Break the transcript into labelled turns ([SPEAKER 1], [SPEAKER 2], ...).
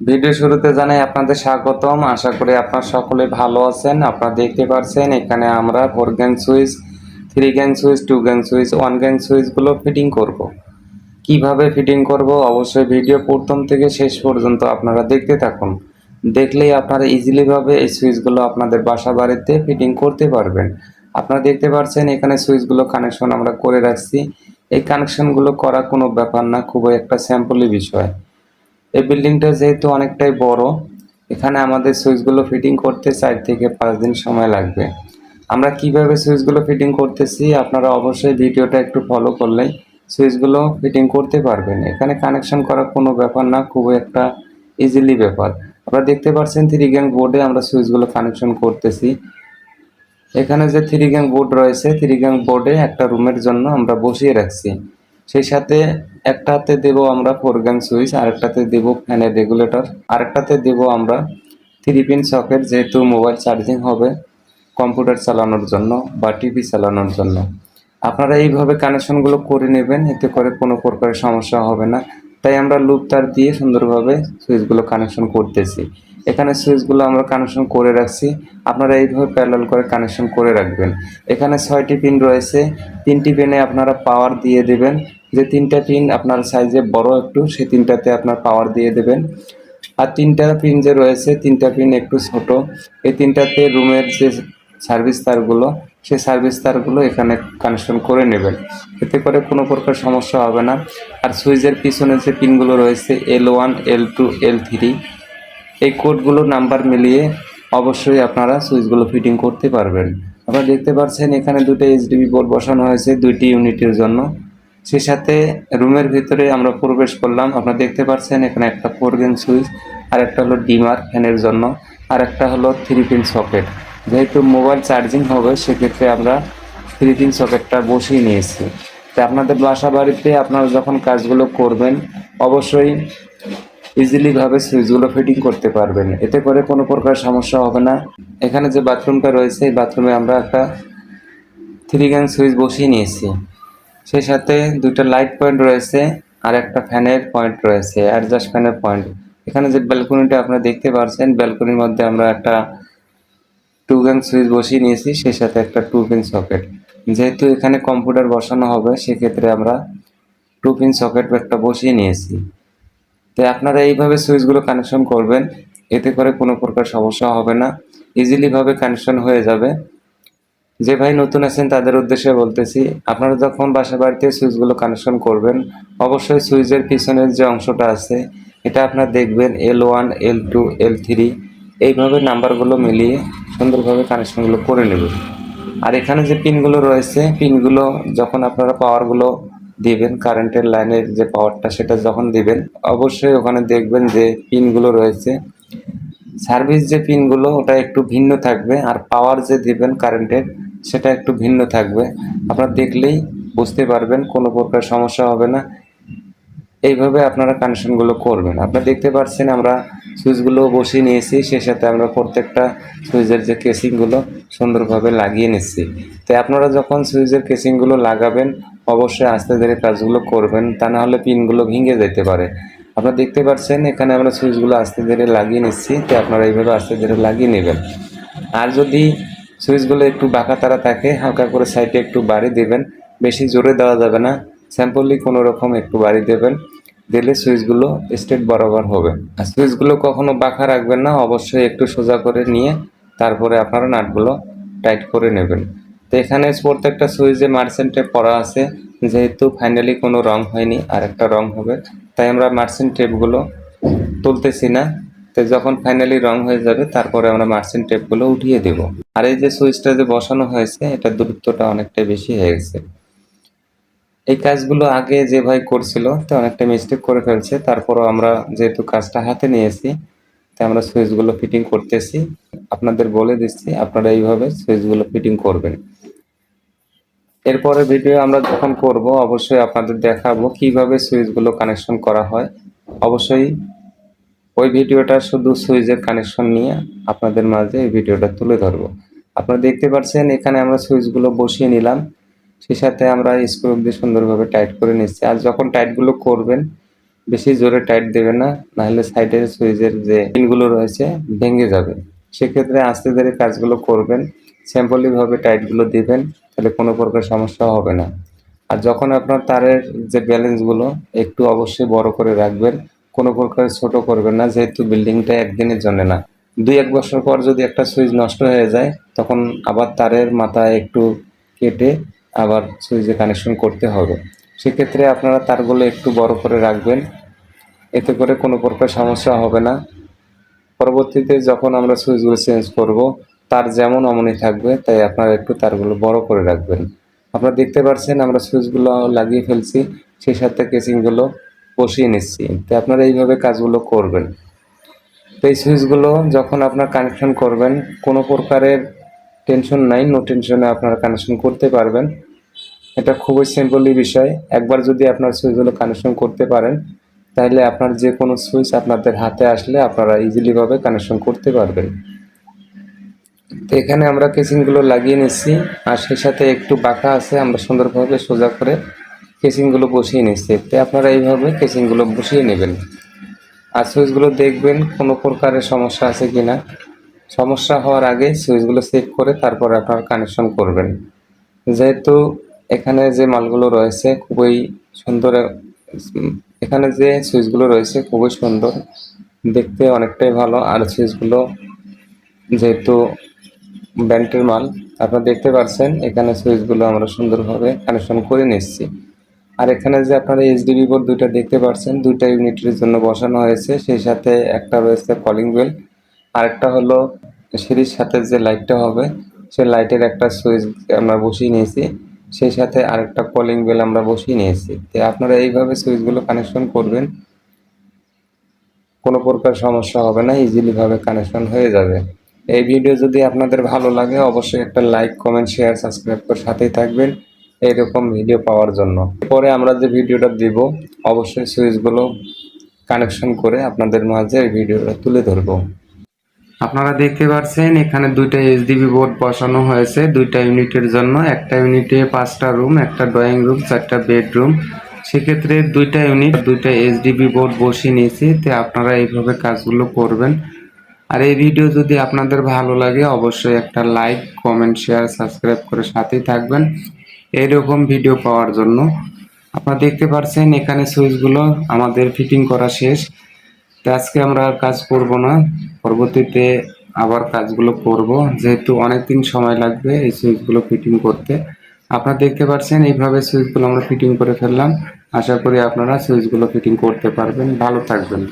[SPEAKER 1] Video শুরুতে জানাই আপনাদের স্বাগতম। আশা করি আপনারা সকলে ভালো আছেন, আপনারা দেখতে পাচ্ছেন এখানে আমরা four gang switch three gang switch two gang switch one gang সুইচগুলো fitting করব। কীভাবে ফিটিং করব? অবশ্যই ভিডিও প্রথম থেকে শেষ পর্যন্ত আপনারা দেখতে থাকুন। দেখলেই আপনারা ইজিলি ভাবে এই সুইচগুলো আপনাদের বাসা বাড়িতে ফিটিং করতে পারবেন। আপনারা দেখতে পাচ্ছেন এখানে সুইচগুলো কানেকশন আমরা করে রাখছি। এই কানেকশনগুলো করা কোনো ব্যাপার না, খুবই একটা স্যাম্পলি বিষয়। এই বিল্ডিংটা যেহেতু অনেকটাই বড়, এখানে আমাদের সুইচগুলো ফিটিং করতে চার থেকে পাঁচ দিন সময় লাগবে। আমরা কীভাবে সুইচগুলো ফিটিং করতেছি, আপনারা অবশ্যই ভিডিওটা একটু ফলো করলেই সুইচগুলো ফিটিং করতে পারবেন। এখানে কানেকশন করা কোনো ব্যাপার না, খুবই একটা ইজিলি ব্যাপার। আপনারা দেখতে পাচ্ছেন থ্রি গ্যাং বোর্ডে আমরা সুইচগুলো কানেকশন করতেছি। এখানে যে থ্রি গ্যাং বোর্ড রয়েছে থ্রি গ্যাং বোর্ডে একটা রুমের জন্য আমরা বসিয়ে রাখছি। সেই সাথে একটাতে দেব আমরা ফোর গ্যাং সুইচ আরেকটাতে দেব ফ্যানের রেগুলেটর আরেকটাতে দেব আমরা থ্রি পিন সকেট যেহেতু মোবাইল চার্জিং হবে কম্পিউটার চালানোর জন্য বা টিভি চালানোর জন্য। আপনারা এইভাবে কানেকশনগুলো করে নেবেন, এতে করে কোনো প্রকারের সমস্যা হবে না। তাই আমরা লুপ তার দিয়ে সুন্দরভাবে সুইচগুলো কানেকশন করতেছি। এখানে সুইচগুলো আমরা কানেকশন করে রাখছি। আপনারা এইভাবে প্যারালাল করে কানেকশন করে রাখবেন। এখানে ছয়টি পিন রয়েছে। তিনটি পিনে আপনারা পাওয়ার দিয়ে দেবেন। যে তিনটা পিন আপনার সাইজে বড় একটু, সেই তিনটাতে আপনার পাওয়ার দিয়ে দেবেন। আর তিনটা পিন যে রয়েছে, তিনটা পিন একটু ছোট। এই তিনটাতে রুমের যে সার্ভিস তারগুলো, সেই সার্ভিস তারগুলো এখানে কানেকশন করে নেবেন। এতে করে কোনো প্রকার সমস্যা হবে না। আর সুইচের পিছনে যে পিনগুলো রয়েছে L one L two L three এই কোডগুলো নাম্বার মিলিয়ে অবশ্যই আপনারা সুইচগুলো ফিটিং করতে পারবেন। আপনারা দেখতে পাচ্ছেন এখানে দুটো এইচডিবি বোর্ড বসানো হয়েছে, দুইটি ইউনিটের জন্য। সেই সাথে রুমের ভিতরে আমরা প্রবেশ করলাম। আপনারা দেখতে পাচ্ছেন এখানে একটা ফোর গেন সুইচ আর একটা হলো ডিমার ফ্যানের জন্য আর একটা হলো থ্রি পিন সকেট। যেহেতু মোবাইল চার্জিং হবে, সেক্ষেত্রে আমরা থ্রি পিন সকেটটা বসিয়ে নিয়েছি। তাই আপনাদের বাসা বাড়িতে আপনারা যখন কাজগুলো করবেন, অবশ্যই ইজিলি ভাবে সুইচগুলো ফিটিং করতে পারবেন। এতে করে কোনো প্রকার সমস্যা হবে না। এখানে যে বাথরুমটা রয়েছে, এই বাথরুমে আমরা একটা থ্রি গ্যাং সুইচ বসিয়ে নিয়েছি। সেই সাথে দুটো লাইট পয়েন্ট রয়েছে আর একটা ফ্যানের পয়েন্ট রয়েছে অ্যাডজাস্ট ফ্যানের পয়েন্ট এখানে যে ব্যালকনিটা আপনারা দেখতে পাচ্ছেন ব্যালকনির মধ্যে আমরা একটা টু গ্যাং সুইচ বসিয়ে নিয়েছি, সেই সাথে একটা টু পিন সকেট যেহেতু এখানে কম্পিউটার বসানো হবে, সেক্ষেত্রে আমরা টু পিন সকেট একটা বসিয়ে নিয়েছি। তো আপনারা এইভাবে সুইচগুলো কানেকশন করবেন, এতে করে কোনো প্রকার সমস্যা হবে না। ইজিলি ভাবে কানেকশন হয়ে যাবে। যে ভাই নতুন আছেন, তাদের উদ্দেশ্যে বলতেছি, আপনারা যখন বাসা বাড়িতে সুইচগুলো কানেকশন করবেন, অবশ্যই সুইচের পিছনের যে অংশটা আছে, এটা আপনারা দেখবেন L one L two L three এইভাবে নাম্বারগুলো মিলিয়ে সুন্দরভাবে কানেকশনগুলো করে নেবেন। আর এখানে যে পিনগুলো রয়েছে, পিনগুলো যখন আপনারা পাওয়ারগুলো দিবেন কারেন্টের লাইনের যে পাওয়ারটা সেটা যখন দিবেন, অবশ্যই ওখানে দেখবেন যে পিনগুলো রয়েছে। সার্ভিস যে পিনগুলো, ওটা একটু ভিন্ন থাকবে, আর পাওয়ার যে দিবেন কারেন্টের সেটা একটু ভিন্ন থাকবে। আপনারা দেখলেই বুঝতে পারবেন, কোনো প্রকার সমস্যা হবে না। এইভাবে আপনারা কানেকশনগুলো করবেন। আপনারা দেখতে পাচ্ছেন আমরা সুইচগুলো বসিয়ে নিয়েছি, সেই সাথে আমরা প্রত্যেকটা সুইচের যে কেসিংগুলো সুন্দরভাবে লাগিয়ে নিচ্ছি। তাই আপনারা যখন সুইচের কেসিংগুলো লাগাবেন, অবশ্যই আস্তে ধীরে কাজগুলো করবেন, তা না হলে পিনগুলো ভেঙে যেতে পারে। আপনারা দেখতে পাচ্ছেন, এখানে আমরা সুইচগুলো আস্তে ধীরে লাগিয়ে নিচ্ছি, তাই আপনারা এইভাবে আস্তে ধীরে লাগিয়ে নেবেন। আর যদি সুইচগুলো একটু বাঁকা তারা থাকে, হালকা করে সাইডে একটু বাড়ি দেবেন। বেশি জোরে দেওয়া যাবে না। স্যাম্পলি কোনো রকম একটু বাড়ি দেবেন। দিলে সুইচগুলো স্ট্রেট বরাবর হবে। আর সুইচগুলো কখনো বাঁকা রাখবেন না, অবশ্যই একটু সোজা করে নিয়ে তারপরে আপনারা নাটগুলো টাইট করে নেবেন। তো এখানে প্রত্যেকটা সুইচে মার্সেন্ট করা আছে। যেহেতু ফাইনালি কোনো রং হয়নি আর একটা রং হবে। তাই আমরা মার্সেন্ট টেপগুলো তুলতেছি না। তো যখন ফাইনালি রং হয়ে যাবে, তারপরে আমরা মার্সেন্ট টেপগুলো উঠিয়ে দেব। আর এই যে সুইচটা যে বসানো হয়েছে, এটা দূরত্বটা অনেকটা বেশি হয়ে গেছে। এই কাজগুলো আগে যে ভাই করছিল, তো অনেকটা মিস্টেক করে ফেলছে। তারপরও আমরা যেহেতু কাজটা হাতে নিয়েছি তাই আমরা সুইচগুলো ফিটিং করতেছি। আপনাদের বলে দিচ্ছি, আপনারা এইভাবে সুইচগুলো ফিটিং করবেন। এরপরে ভিডিও আমরা যখন করব, অবশ্যই আপনাদের দেখাবো কীভাবে সুইচগুলো কানেকশন করা হয়। অবশ্যই ওই ভিডিওটা শুধু সুইচের কানেকশন নিয়ে আপনাদের মাঝে এই ভিডিওটা তুলে ধরবো। আপনারা দেখতে পাচ্ছেন, এখানে আমরা সুইচগুলো বসিয়ে নিলাম। সেই সাথে আমরা স্ক্রু দিয়ে সুন্দরভাবে টাইট করে নিচ্ছি। আর যখন টাইটগুলো করবেন, বেশি জোরে টাইট দেবে না, নাহলে সাইডের সুইচের যে পিনগুলো রয়েছে ভেঙে যাবে। সেক্ষেত্রে আস্তে ধীরে কাজগুলো করবেন স্যাম্পলিভাবে টাইটগুলো দিবেন, তাহলে কোনো প্রকার সমস্যা হবে না। আর যখন আপনার তারের যে ব্যালেন্সগুলো একটু অবশ্যই বড় করে রাখবেন কোনো প্রকার ছোট করবেন না, যেহেতু বিল্ডিংটা একদিনের জন্য না। দুই এক বছর পর যদি একটা সুইচ নষ্ট হয়ে যায়, তখন আবার তারের মাথায় একটু কেটে আবার সুইচে কানেকশন করতে হবে। সেক্ষেত্রে আপনারা তারগুলো একটু বড় করে রাখবেন। এতে করে কোনো প্রকার সমস্যা হবে না। পরবর্তীতে যখন আমরা সুইচগুলো চেঞ্জ করব, তার যেমন অমনই থাকবে, তাই আপনারা একটু তারগুলো বড় করে রাখবেন। আপনারা দেখতে পাচ্ছেন আমরা সুইচগুলো লাগিয়ে ফেলছি, সেই সাথে কেসিংগুলো বসিয়ে নিচ্ছি। তো আপনারা এইভাবে কাজগুলো করবেন। তো এই সুইচগুলো যখন আপনার কানেকশন করবেন, কোনো প্রকারের টেনশন নাই নো টেনশনে আপনারা কানেকশন করতে পারবেন। এটা খুবই সিম্পলি বিষয়। একবার যদি আপনার সুইচগুলো কানেকশন করতে পারেন, তাহলে আপনার যে কোনো সুইচ আপনাদের হাতে আসলে আপনারা ইজিলিভাবে কানেকশন করতে পারবেন। তো এখানে আমরা কেসিংগুলো লাগিয়ে নিচ্ছি। আর সেই সাথে একটু বাঁকা আছে, আমরা সুন্দরভাবে সোজা করে কেসিংগুলো বসিয়ে নিচ্ছে তো আপনারা এইভাবে কেসিংগুলো বসিয়ে নেবেন। আর সুইচগুলো দেখবেন কোনো প্রকারের সমস্যা আছে কি না সমস্যা হওয়ার আগে সুইচগুলো চেক করে তারপর আপনার কানেকশন করবেন। যেহেতু এখানে যে মালগুলো রয়েছে খুবই সুন্দর, এখানে যে সুইচগুলো রয়েছে খুবই সুন্দর, দেখতে অনেকটাই ভালো। আর সুইচগুলো যেহেতু ব্যান্ডের মাল, আপনারা দেখতে পাচ্ছেন এখানে সুইচগুলো আমরা সুন্দরভাবে কানেকশন করে নিচ্ছি। আর এখানে যে আপনারা এইচডিবি বোর্ড দুইটা দেখতে পাচ্ছেন দুইটা ইউনিটের জন্য বসানো হয়েছে। সেই সাথে একটা রয়েছে কলিং বেল আরেকটা হলো সিঁড়ির সাথে যে লাইটটা হবে, সেই লাইটের একটা সুইচ আমরা বসিয়ে নিয়েছি। সেই সাথে আরেকটা কলিং বেল আমরা বসিয়ে নিয়েছি। তো আপনারা এইভাবে সুইচগুলো কানেকশন করবেন, কোনো প্রকার সমস্যা হবে না ইজিলিভাবে কানেকশন হয়ে যাবে। এই ভিডিও যদি আপনাদের ভালো লাগে, অবশ্যই একটা লাইক কমেন্ট শেয়ার সাবস্ক্রাইব করে সাথেই থাকবেন। এইরকম ভিডিও পাওয়ার জন্য। পরে আমরা যে ভিডিওটা দিব, অবশ্যই সুইচগুলো কানেকশন করে আপনাদের মাঝে এই ভিডিওটা তুলে ধরবো। আপনারা দেখতে পাচ্ছেন এখানে দুইটা এইচডিবি বোর্ড বসানো হয়েছে। দুইটা ইউনিটের জন্য, একটা ইউনিটে পাঁচটা রুম একটা ড্রয়িং রুম চারটা বেডরুম সেক্ষেত্রে দুইটা ইউনিট দুইটা এইচডিবি বোর্ড বসিয়ে নিয়েছি, তো আপনারা এইভাবে কাজগুলো করবেন। আর এই ভিডিও যদি আপনাদের ভালো লাগে, অবশ্যই একটা লাইক কমেন্ট শেয়ার সাবস্ক্রাইব করে সাথেই থাকবেন। এইরকম ভিডিও পাওয়ার জন্য। আপনারা দেখতে পাচ্ছেন এখানে সুইচগুলো আমাদের ফিটিং করা শেষ। তো আজকে আমরা আর কাজ করব না, পরবর্তীতে আবার কাজগুলো করব। যেহেতু অনেক দিন সময় লাগবে এই সুইচগুলো ফিটিং করতে। আপনারা দেখতে পাচ্ছেন এইভাবে সুইচগুলো আমরা ফিটিং করে ফেললাম। আশা করি আপনারা সুইচগুলো ফিটিং করতে পারবেন। ভালো থাকবেন।